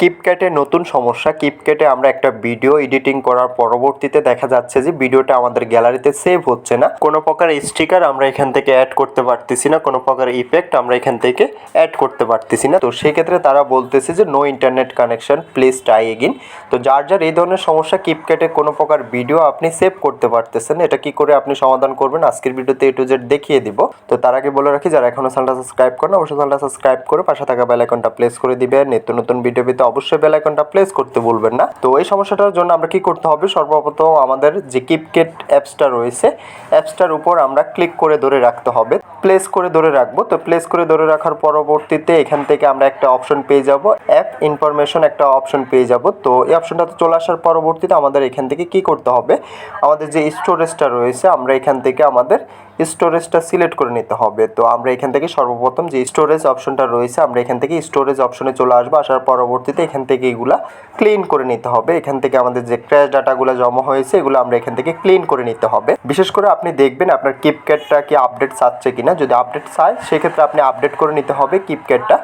কিপক্যাটে নতুন সমস্যা। কিপক্যাটে আমরা একটা ভিডিও এডিটিং করার পরবর্তীতে দেখা যাচ্ছে যে ভিডিওটা আমাদের গ্যালারিতে সেভ হচ্ছে না। কোনো প্রকার স্টিকার আমরা এখান থেকে অ্যাড করতে পারতেছি না, কোনো প্রকার ইফেক্ট আমরা এখান থেকে অ্যাড করতে পারতেছি না। তো সেক্ষেত্রে তারা বলতেছে যে no internet connection please try again তো যার যার এই ধরনের সমস্যা, কিপক্যাটে কোনো প্রকার ভিডিও আপনি সেভ করতে পারতেছেন, এটা কি করে আপনি সমাধান করবেন? আজকের ভিডিওতে এ টু জেড দেখিয়ে দিব। তো তার আগে বলে রাখি, যারা এখনও চ্যানেলটা সাবস্ক্রাইব করেন, অবশ্যই চ্যানেলটা সাবস্ক্রাইব করে পাশে থাকা বেল আইকনটা প্লেস করে দিবেন। নিত্য নতুন ভিডিও পেতে অবশ্যই বেল আইকনটা প্লেস করতে ভুলবেন না। তো এই সমস্যাটার জন্য আমরা কি করতে হবে? সর্বপ্রথম আমাদের যে কিপকেট অ্যাপসটা রয়েছে অ্যাপসটার উপর আমরা ক্লিক করে ধরে রাখতে হবে। প্লেস করে ধরে রাখব। তো প্লেস করে ধরে রাখার পরবর্তীতে এখান থেকে আমরা একটা অপশন পেয়ে যাব। অ্যাপ ইনফরমেশন একটা অপশন পেয়ে যাব। তো এই অপশনটাতে চলে আসার পরবর্তীতে আমাদের এখান থেকে কি করতে হবে? আমাদের যে স্টোরেজটা রয়েছে, আমরা এখান থেকে আমাদের স্টোরেজটা সিলেক্ট করে নিতে হবে। তো আমরা এখান থেকে সর্বপ্রথম যে স্টোরেজ অপশনটা রয়েছে, আমরা এখান থেকে স্টোরেজ অপশনে চলে আসব। আসার পরবর্তীতে এখান থেকে এগুলা ক্লিন করে নিতে হবে। এখান থেকে আমাদের যে ক্র্যাশ ডাটাগুলো জমা হয়েছে, এগুলো আমরা এখান থেকে ক্লিন করে নিতে হবে। বিশেষ করে আপনি দেখবেন আপনার কিপক্যাটটা কি আপডেট চাচ্ছে কিনা। যদি আপডেট চায়, সেক্ষেত্রে আপনি আপডেট করে নিতে হবে কিপক্যাটটা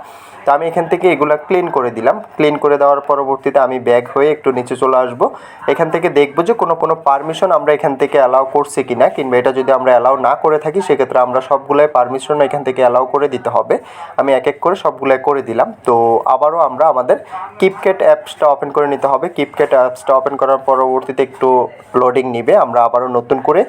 তো আমি এখান থেকে এগুলা ক্লিন করে দিলাম। ক্লিন করে দেওয়ার পরবর্তীতে আমি ব্যাগ হয়ে একটু নিচে চলে আসব। এখান থেকে দেখব যে কোনো কোনো পারমিশন আমরা এখান থেকে অ্যালাউ করছি কিনা, কিংবা এটা যদি আমরা অ্যালাউ না করে থাকি, সেক্ষেত্রে আমরা সবগুলোই পারমিশন এখান থেকে অ্যালাউ করে দিতে হবে। আমি এক এক করে সবগুলোই করে দিলাম। তো আবারও আমরা আমাদের কিপকেট অ্যাপসটা ওপেন করে নিতে হবে। কিপকেট অ্যাপসটা ওপেন করার পরবর্তীতে একটু লোডিং নিবে। আমরা আবারও নতুন করে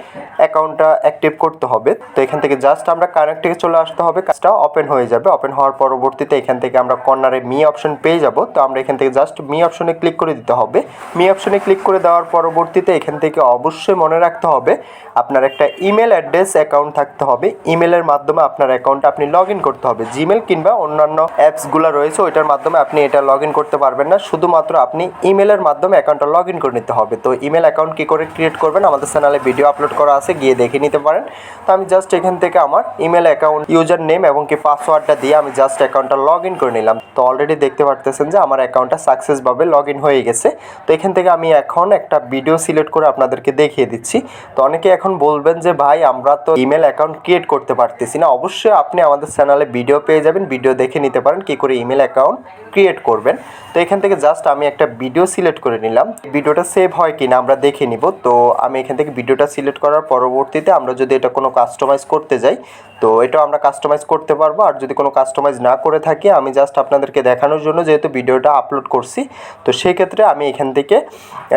অ্যাকাউন্টটা অ্যাক্টিভ করতে হবে। তো এখান থেকে জাস্ট আমরা কানেক্টে চলে আসতে হবে। কাজটা ওপেন হয়ে যাবে। ওপেন হওয়ার পরবর্তীতে এখান থেকে আমরা কর্নারে মি অপশন পেয়ে যাব। তো আমরা এখান থেকে জাস্ট মি অপশনে ক্লিক করে দিতে হবে। মি অপশনে ক্লিক করে দেওয়ার পরবর্তীতে এখান থেকে অবশ্যই মনে রাখতে হবে, আপনার একটা ইমেল অ্যাড্রেস অ্যাকাউন্ট থাকতে হবে। ইমেলের মাধ্যমে আপনার অ্যাকাউন্টটা আপনি লগ ইন করতে হবে। জিমেল কিংবা অন্যান্য অ্যাপসগুলো রয়েছে, ওইটার মাধ্যমে আপনি এটা লগ ইন করতে পারবেন না। শুধুমাত্র আপনি ইমেলের মাধ্যমে অ্যাকাউন্টটা লগ ইন করে নিতে হবে। তো ইমেল অ্যাকাউন্ট কী করে ক্রিয়েট করবেন? আমাদের চ্যানেলে ভিডিও আপলোড করা আছে, গিয়ে দেখে নিতে পারেন। তো আমি জাস্ট এখান থেকে আমার ইমেল অ্যাকাউন্ট ইউজার নেম এবং কি পাসওয়ার্ডটা দিয়ে আমি জাস্ট অ্যাকাউন্টটা লগ ইন করে নিলাম। তো অলরেডি দেখতে পারতেছেন যে আমার অ্যাকাউন্টটা সাকসেসভাবে লগ ইন হয়ে গেছে। তো এখান থেকে আমি এখন একটা ভিডিও সিলেক্ট করে আপনাদেরকে দেখিয়ে দিচ্ছি। তো অনেকে এখন বলবেন যে, ভাই, আমরা তো ইমেল অ্যাকাউন্ট ক্রিয়েট করতে পারতেছি না। অবশ্যই আপনি আমাদের চ্যানেলে ভিডিও পেয়ে যাবেন ভিডিও দেখে নিতে পারেন কী করে ইমেল অ্যাকাউন্ট ক্রিয়েট করবেন। তো এখান থেকে জাস্ট আমি একটা ভিডিও সিলেক্ট করে নিলাম। ভিডিওটা সেভ হয় কিনা আমরা দেখে নিব। তো আমি এখান থেকে ভিডিওটা সিলেক্ট করার পরবর্তীতে আমরা যদি এটা কোনো কাস্টমাইজ করতে যাই, তো এটাও আমরা কাস্টমাইজ করতে পারব। আর যদি কোনো কাস্টমাইজ না করে থাকি আমি জাস্ট আপনাদেরকে দেখানোর জন্য যেহেতু ভিডিওটা আপলোড করছি, তো সেই ক্ষেত্রে আমি এখান থেকে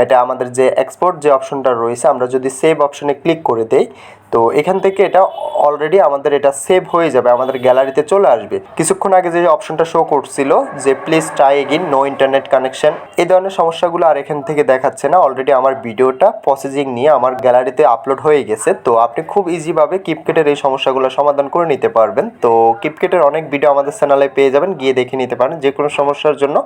এটা আমাদের যে এক্সপোর্ট যে অপশনটা রয়েছে, আমরা যদি সেভ অপশনে ক্লিক করে দেই, তো এখান থেকে এটা অলরেডি আমাদের এটা সেভ হয়ে যাবে, আমাদের গ্যালারিতে চলে আসবে। কিছুক্ষণ আগে যে অপশনটা শো করছিল যে please try again no internet connection এই ধরনের সমস্যাগুলো আর এখান থেকে দেখাচ্ছে না। অলরেডি আমার ভিডিওটা প্রসেসিং নিয়ে আমার গ্যালারিতে আপলোড হয়ে গেছে, তো আপনি খুব ইজিভাবে কিপকেটের এই সমস্যাগুলো সমাধান করে নিতে পারবেন। তো কিপকেটের অনেক ভিডিও আমাদের চ্যানেলে পেয়ে যাবেন। গিয়ে দেখে নিতে পারেন যে কোনো সমস্যার জন্য